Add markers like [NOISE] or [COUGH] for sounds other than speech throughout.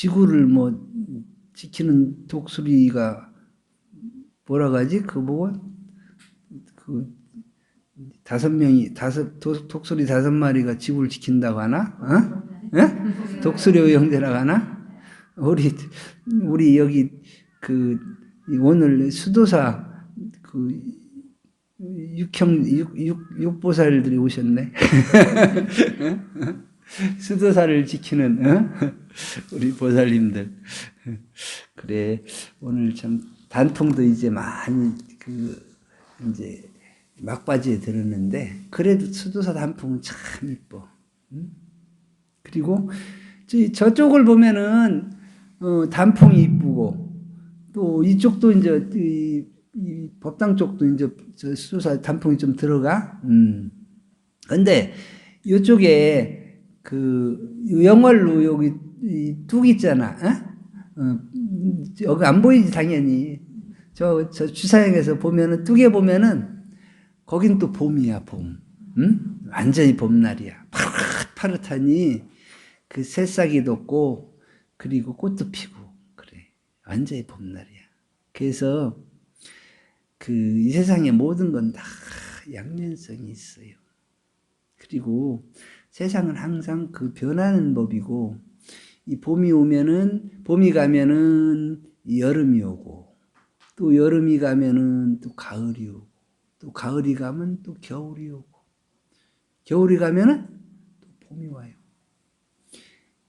지구를 뭐 지키는 독수리가 뭐라 가지? 그 뭐고 그 다섯 명이 다섯 도- 독수리 다섯 마리가 지구를 지킨다고 하나? 어? 예? 독수리 형제라고 하나? 우리 우리 여기 그 오늘 수도사 그 육형 육, 육, 육보살들이 오셨네. [LAUGHS] 수도사를 지키는 어? [LAUGHS] 우리 보살님들. 그래 오늘 참 단풍도 이제 많이 그 이제 막바지에 들었는데 그래도 수도사 단풍은 참 이뻐. 응? 그리고 저, 저쪽을 보면은 어, 단풍이 이쁘고 또 이쪽도 이제 이, 이 법당 쪽도 이제 저 수도사 단풍이 좀 들어가. 음. 근데 이쪽에 그 영월로 여기 이뚝 있잖아. 어? 어, 여기 안 보이지 당연히. 저, 저 주사역에서 보면은 뚝에 보면은 거긴 또 봄이야 봄. 응? 완전히 봄날이야. 파릇파릇하니 그 새싹이 돋고 그리고 꽃도 피고 그래. 완전히 봄날이야. 그래서 그 이 세상의 모든 건 다 양면성이 있어요. 그리고 세상은 항상 그 변하는 법이고 이 봄이 오면은 봄이 가면은 이 여름이 오고 또 여름이 가면은 또 가을이 오고 또 가을이 가면 또 겨울이 오고 겨울이 가면은 또 봄이 와요.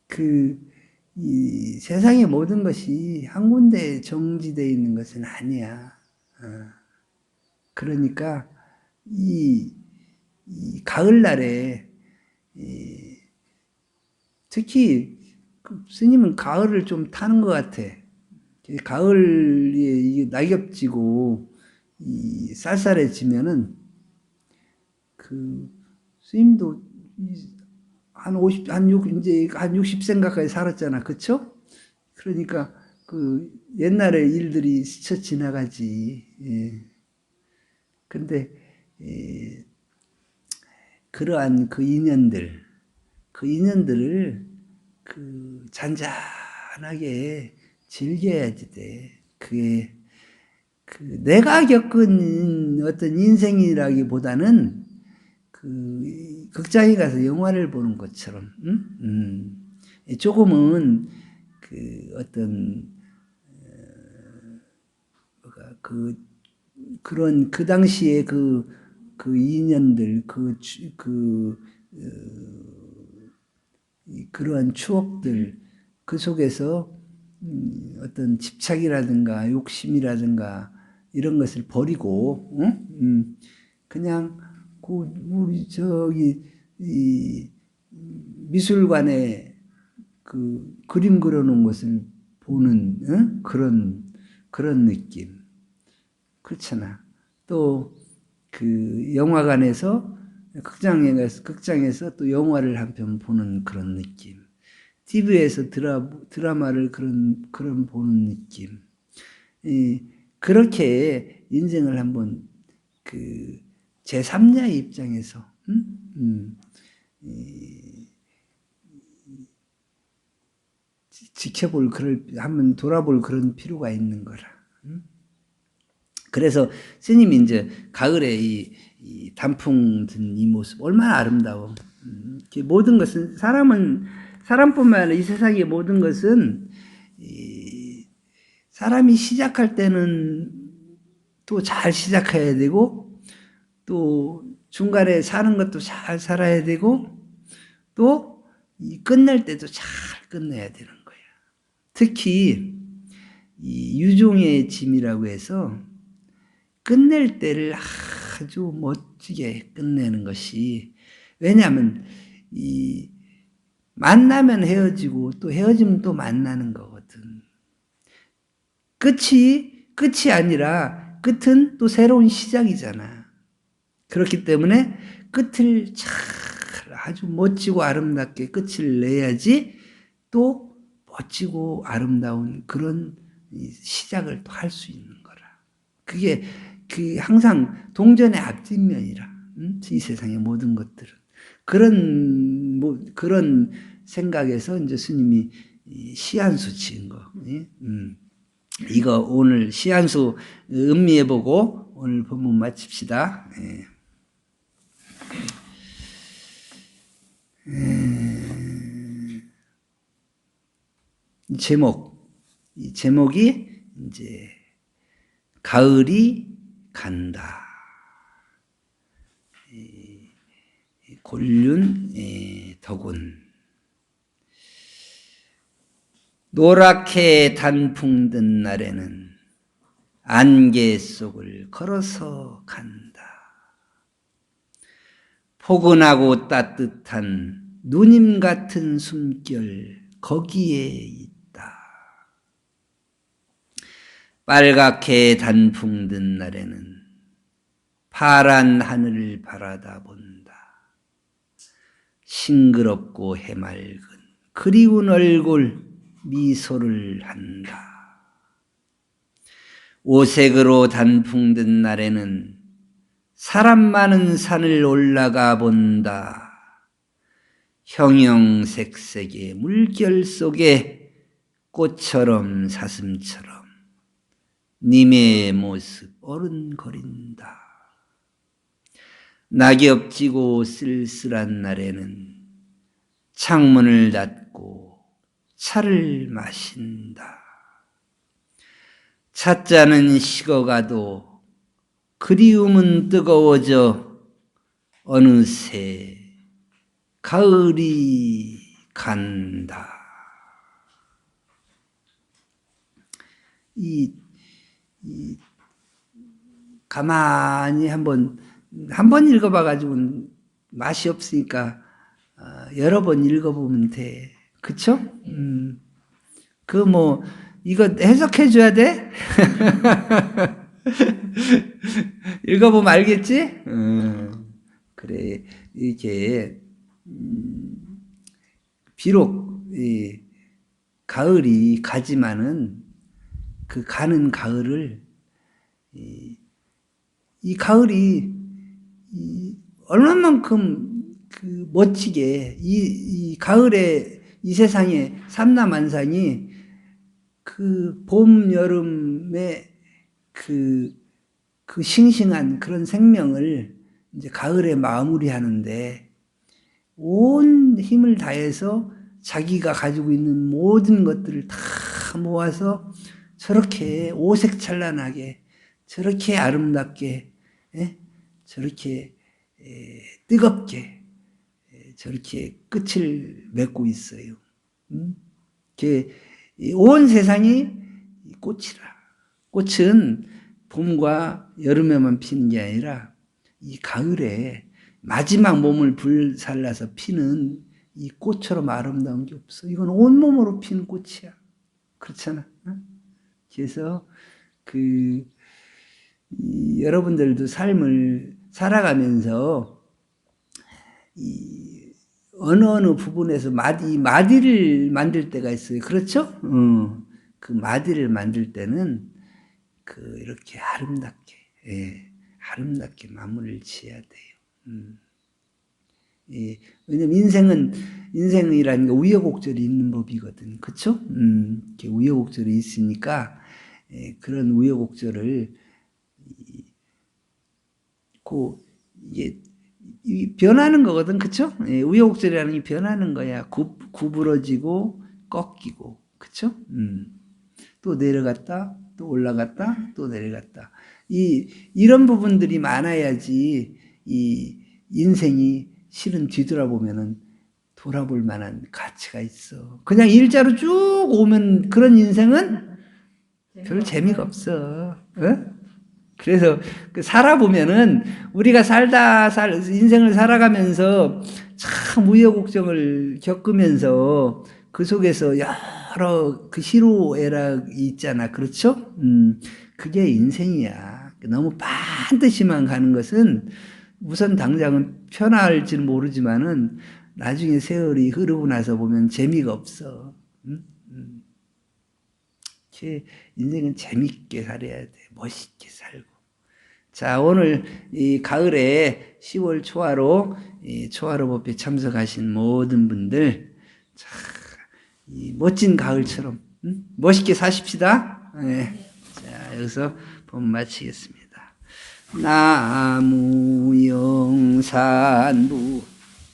그이 세상의 모든 것이 한 군데 정지되어 있는 것은 아니야. 어. 그러니까 이, 이 가을날에 이 특히 그 스님은 가을을 좀 타는 것 같아. 가을에 이게 낙엽지고 이 쌀쌀해지면은 그 스님도 이한 50, 한 6, 이제 한 60생각까지 살았잖아. 그쵸? 그러니까 그 옛날의 일들이 스쳐 지나가지. 예. 근데, 예, 그러한 그 인연들, 그 인연들을 그 잔잔하게 즐겨야지 돼. 그게 그 내가 겪은 어떤 인생이라기보다는 그 극장에 가서 영화를 보는 것처럼, 음? 음. 조금은 그 어떤 어, 뭐가 그 그런 그 당시에 그, 그 인연들, 그, 추- 그, 어, 이 그러한 추억들, 그 속에서 음, 어떤 집착이라든가 욕심이라든가 이런 것을 버리고, 응? 음, 그냥 그 우리 저기 이 미술관에 그 그림 그려놓은 것을 보는 응? 그런 그런 느낌. 그렇잖아. 또 그 영화관에서 극장에 가서 극장에서 또 영화를 한 편 보는 그런 느낌. TV에서 드라 드라마를 그런 그런 보는 느낌. 이 그렇게 인생을 한번 그 제3자의 입장에서 음? 음, 이, 지- 지켜볼 그럴 한번 돌아볼 그런 필요가 있는 거라. 음? 그래서 스님이 이제 가을에 이, 이 단풍 든 이 모습 얼마나 아름다워. 음, 모든 것은 사람은 사람뿐만 아니라 이 세상의 모든 것은 이 사람이 시작할 때는 또 잘 시작해야 되고 또 중간에 사는 것도 잘 살아야 되고 또이 끝낼 때도 잘 끝내야 되는 거야. 특히 이 유종의 짐이라고 해서 끝낼 때를 아주 멋지게 끝내는 것이 왜냐하면 이 만나면 헤어지고 또 헤어지면 또 만나는 거거든. 끝이 끝이 아니라 끝은 또 새로운 시작이잖아. 그렇기 때문에 끝을 잘 아주 멋지고 아름답게 끝을 내야지 또 멋지고 아름다운 그런 이 시작을 또 할 수 있는 거라. 그게 그 항상 동전의 앞뒷면이라. 음? 이 세상의 모든 것들은 그런 뭐 그런 생각에서 이제 스님이 이 시한수 지은 거. 예? 음. 이거 오늘 시한수 음미해 보고 오늘 본문 마칩시다. 예. 이 제목, 이 제목이 이제 가을이 간다. 이 곤륜 예, 덕운 노랗게 단풍 든 날에는 안개 속을 걸어서 간다. 포근하고 따뜻한 누님 같은 숨결 거기에 있다. 빨갛게 단풍 든 날에는 파란 하늘을 바라다 본다. 싱그럽고 해맑은 그리운 얼굴 미소를 한다. 오색으로 단풍 든 날에는 사람 많은 산을 올라가 본다. 형형색색의 물결 속에 꽃처럼 사슴처럼 님의 모습 어른거린다. 낙엽 지고 쓸쓸한 날에는 창문을 닫고 차를 마신다. 찻잔은 식어가도 그리움은 뜨거워져 어느새 가을이 간다. 이, 이 가만히 한번 한 번 읽어봐 가지고 맛이 없으니까 어, 여러 번 읽어보면 돼. 그쵸? 음. 그 뭐 이거 해석해 줘야 돼? [LAUGHS] 읽어보면 알겠지? 음, 그래 이게 음, 비록 이 가을이 가지만은 그 가는 가을을 이, 이 가을이 이 얼마만큼 그 멋지게 이, 이 가을에 이 세상에 삼라만상이 그 봄, 여름의 그, 그 싱싱한 그런 생명을 이제 가을에 마무리하는데 온 힘을 다해서 자기가 가지고 있는 모든 것들을 다 모아서 저렇게 오색찬란하게 저렇게 아름답게 예? 저렇게 에, 뜨겁게 에, 저렇게 끝을 맺고 있어요. 음? 온 세상이 꽃이라. 꽃은 봄과 여름에만 피는 게 아니라 이 가을에 마지막 몸을 불살라서 피는 이 꽃처럼 아름다운 게 없어. 이건 온몸으로 피는 꽃이야. 그렇잖아. 그래서 그 여러분들도 삶을 살아가면서 이 어느 어느 부분에서 마디 마디를 만들 때가 있어요. 그렇죠? 어, 그 마디를 만들 때는 그 이렇게 아름답게 예, 아름답게 마무리를 지어야 돼요. 음. 예, 왜냐면 인생은 인생이라는 게 우여곡절이 있는 법이거든, 그렇죠? 음, 이렇게 우여곡절이 있으니까 예, 그런 우여곡절을 이, 그 이게 이 변하는 거거든, 그쵸? 예, 우여곡절이라는 게 변하는 거야. 구, 구부러지고 꺾이고, 그쵸? 음. 또 내려갔다, 또 올라갔다, 또 내려갔다. 이 이런 부분들이 많아야지 이 인생이 실은 뒤돌아보면은 돌아볼 만한 가치가 있어. 그냥 일자로 쭉 오면 그런 인생은 별 재미가 없어. 어? 그래서 그 살아보면은 우리가 살다 살 인생을 살아가면서 참 우여곡절을 겪으면서 그 속에서 여러 그 희로애락이 있잖아. 그렇죠? 음, 그게 인생이야. 너무 반드시만 가는 것은 우선 당장은 편할지는 모르지만은 나중에 세월이 흐르고 나서 보면 재미가 없어. 음? 음. 인생은 재밌게 살아야 돼. 멋있게 살고. 자, 오늘 이 가을에 10월 초하로 이 초하로 법회 참석하신 모든 분들, 자, 이 멋진 가을처럼 응? 멋있게 사십시다. 예. 자 여기서 본 마치겠습니다. 나무영산부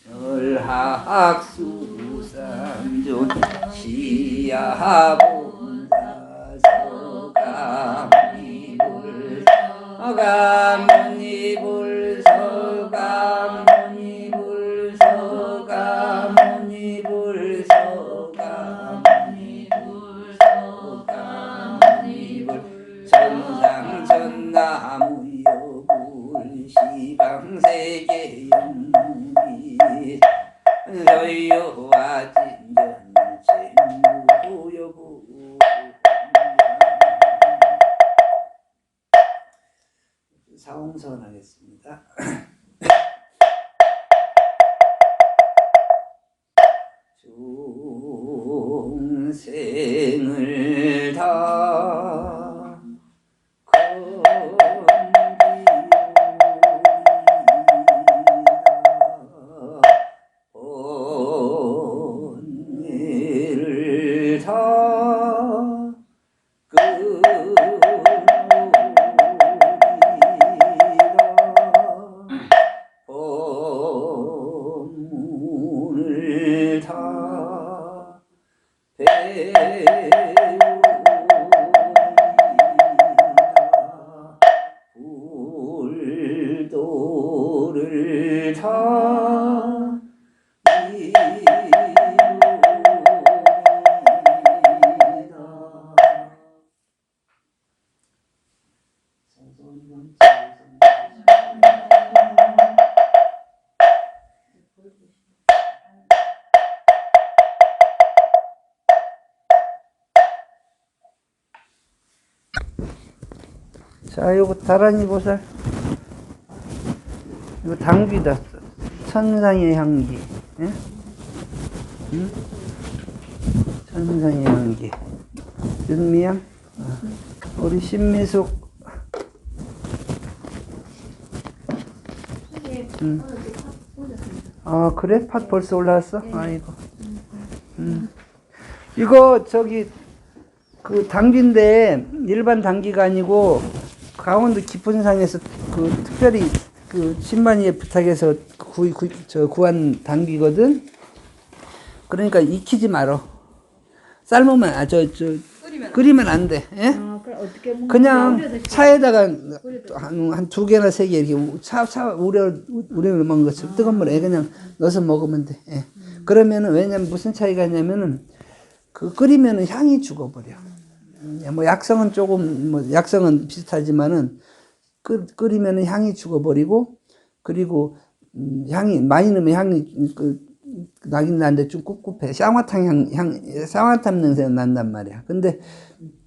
열학수삼존 시야본 서 사홍선 하겠습니다. [COUGHS] 중생을 다다 자, 요거 다란이 보살. 이거 당귀다. 천상의 향기. 예? 응? 천상의 향기. 윤미향? 어. 우리 신미숙. 응. 아, 그래? 팥 벌써 올라왔어? 아이고. 음. 이거, 저기, 그 당귀인데, 일반 당귀가 아니고, 강원도 깊은 산에서 그 특별히 그 신만이의 부탁해서 구, 구, 저 구한 당귀거든. 그러니까 익히지 말어. 삶으면 아저 저 끓이면 안 돼. 예? 아, 먹는 그냥? 차에다가 한한두 개나 세 개 이렇게 차차 우려 우려 먹은 것처럼 뜨거운 물에 그냥 넣어서 먹으면 돼. 예. 그러면은 왜냐면 무슨 차이가 있냐면은 그 끓이면은 향이 죽어버려. 음, 뭐 약성은 조금 뭐 약성은 비슷하지만은 끓 끓이면은 향이 죽어버리고 그리고 음, 향이 많이 넣으면 향이 그 나긴 나는데 좀 꿉꿉해. 쌍화탕 향, 향 쌍화탕 냄새가 난단 말이야. 근데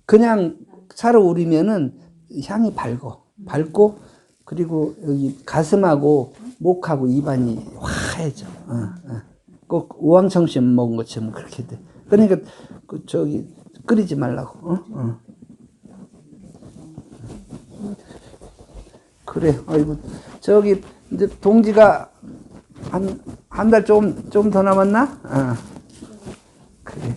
그냥 차로 우리면은 향이 밝어. 밝고 그리고 여기 가슴하고 목하고 입안이 화해져. 어, 어. 꼭 우황청심 먹은 것처럼 그렇게 돼. 그러니까 그 저기 끓이지 말라고. 어? 어. 그래. 아이고. 저기 이제 동지가 한 한 달 좀 좀 더 남았나? 아. 그래.